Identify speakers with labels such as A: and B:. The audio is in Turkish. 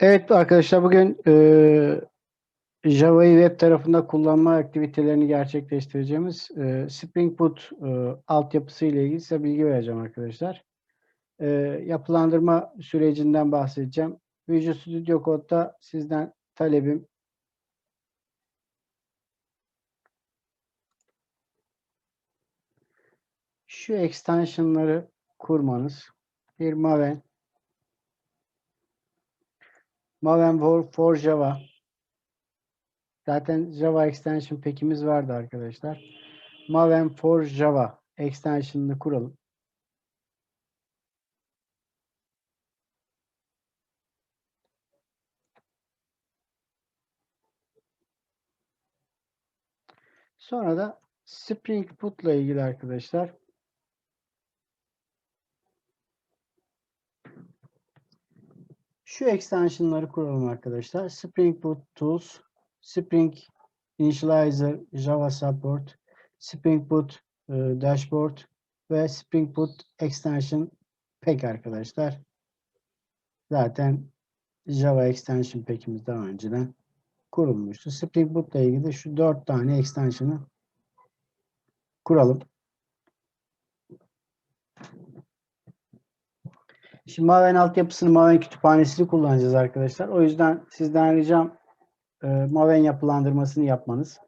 A: Evet arkadaşlar bugün e, Java'yı web tarafında kullanma aktivitelerini gerçekleştireceğimiz e, Spring Boot e, altyapısı ile ilgili size bilgi vereceğim arkadaşlar. E, yapılandırma sürecinden bahsedeceğim. Visual Studio Code'da sizden talebim şu extensionları kurmanız. Bir Maven Maven for, for Java. Zaten Java extension pack'imiz vardı arkadaşlar. Maven for Java extension'ını kuralım. Sonra da Spring Boot ile ilgili arkadaşlar Şu extensionları kuralım arkadaşlar. Spring Boot Tools, Spring Initializer, Java Support, Spring Boot e, Dashboard ve Spring Boot Extension Pack arkadaşlar. Zaten Java Extension Pack'imiz daha önceden kurulmuştu. Spring Boot ile ilgili şu dört tane extension'ı kuralım. Şimdi Maven altyapısını Maven kütüphanesini kullanacağız arkadaşlar. O yüzden sizden ricam e, Maven yapılandırmasını yapmanız.